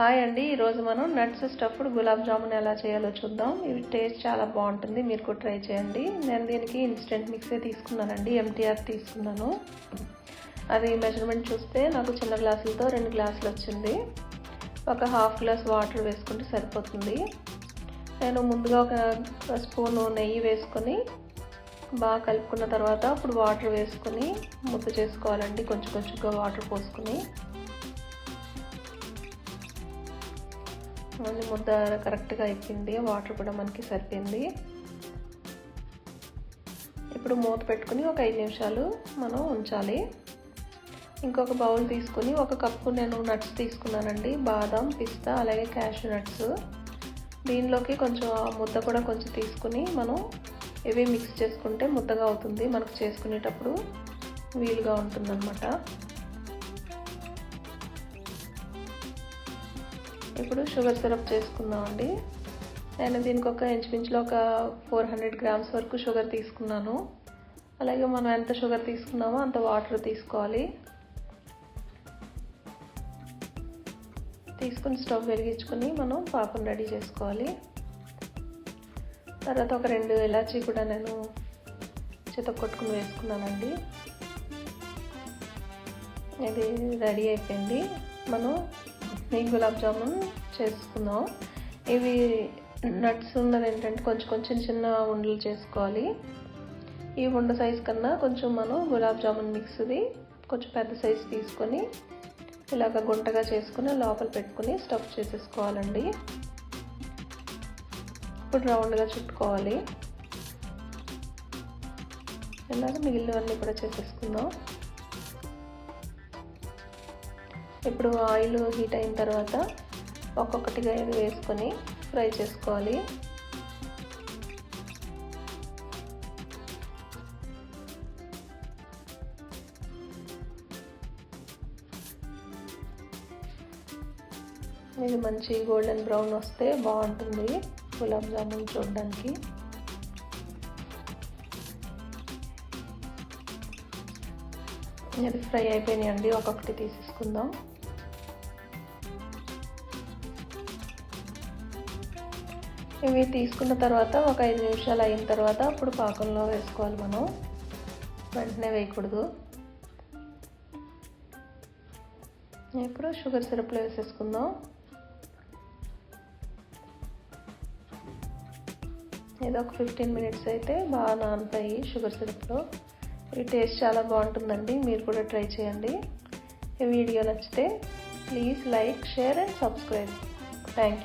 Hi అండి. ఈరోజు మనం నట్స్ స్టఫ్డ్ గులాబ్ జామున్ ఎలా చేయాలో చూద్దాం. ఇవి టేస్ట్ చాలా బాగుంటుంది. మీరు కూడా ట్రై చేయండి. నేను దీనికి ఇన్స్టెంట్ మిక్సే తీసుకున్నానండి. ఎంటీఆర్ తీసుకున్నాను. అది మెజర్మెంట్ చూస్తే నాకు చిన్న గ్లాసులతో రెండు గ్లాసులు వచ్చింది. ఒక హాఫ్ గ్లాస్ వాటర్ వేసుకుంటే సరిపోతుంది. నేను ముందుగా ఒక స్పూన్ నెయ్యి వేసుకొని బాగా కలుపుకున్న తర్వాత అప్పుడు వాటర్ వేసుకొని ముద్ద చేసుకోవాలండి. కొంచెం కొంచెంగా వాటర్ పోసుకొని. మళ్ళీ ముద్ద కరెక్ట్గా అయిపోయింది. వాటర్ కూడా మనకి సరిపోయింది. ఇప్పుడు మూత పెట్టుకుని ఒక ఐదు నిమిషాలు మనం ఉంచాలి. ఇంకొక బౌల్ తీసుకుని ఒక కప్పు నేను నట్స్ తీసుకున్నానండి. బాదం పిస్తా అలాగే క్యాష్ నట్స్. దీనిలోకి కొంచెం ముద్ద కూడా కొంచెం తీసుకుని మనం ఇవి మిక్స్ చేసుకుంటే ముద్దగా అవుతుంది. మనకు చేసుకునేటప్పుడు వీలుగా ఉంటుందన్నమాట. ఇప్పుడు షుగర్ సిరప్ చేసుకుందామండి నేను దీనికి ఒక ఇంచుమించులో ఒక ఫోర్ హండ్రెడ్ గ్రామ్స్ వరకు షుగర్ తీసుకున్నాను. అలాగే మనం ఎంత షుగర్ తీసుకున్నామో అంత వాటర్ తీసుకోవాలి. తీసుకుని స్టవ్ వెలిగించుకొని మనం పాపం రెడీ చేసుకోవాలి. తర్వాత ఒక రెండు ఇలాచీ కూడా నేను చేత కొట్టుకుని వేసుకున్నానండి. ఇది రెడీ అయిపోయింది. మనం ఈ గులాబ్ జామున్ చేసుకుందాం ఇవి నట్స్ ఉన్నది ఏంటంటే కొంచెం కొంచెం చిన్న ఉండలు చేసుకోవాలి. ఈ ఉండ సైజ్ కన్నా కొంచెం మనం గులాబ్ జామున్ మిక్స్ది కొంచెం పెద్ద సైజ్ తీసుకొని ఇలాగ గుంటగా చేసుకుని లోపల పెట్టుకుని స్టఫ్ చేసేసుకోవాలండి. ఇప్పుడు రౌండ్గా చుట్టుకోవాలి. ఇలాగ మిగిలినవన్నీ కూడా చేసేసుకుందాం. ఇప్పుడు ఆయిల్ హీట్ అయిన తర్వాత ఒక్కొక్కటిగా ఇది వేసుకొని ఫ్రై చేసుకోవాలి. ఇది మంచి గోల్డెన్ బ్రౌన్ వస్తే బాగుంటుంది గులాబ్ జామున్ చూడడానికి. ఇది ఫ్రై అయిపోయినాయండి ఒక్కొక్కటి తీసేసుకుందాం. ఇవి తీసుకున్న తర్వాత ఒక ఐదు నిమిషాలు అయిన తర్వాత అప్పుడు పాకంలో వేసుకోవాలి మనం. వెంటనే వేయకూడదు. ఇప్పుడు షుగర్ సిరప్లో వేసేసుకుందాం. ఏదో ఒక ఫిఫ్టీన్ మినిట్స్ అయితే బాగా నానుతాయి షుగర్ సిరప్లో. ఈ టేస్ట్ చాలా బాగుంటుందండి. మీరు కూడా ట్రై చేయండి. ఈ వీడియో నచ్చితే please like share and subscribe. Thank you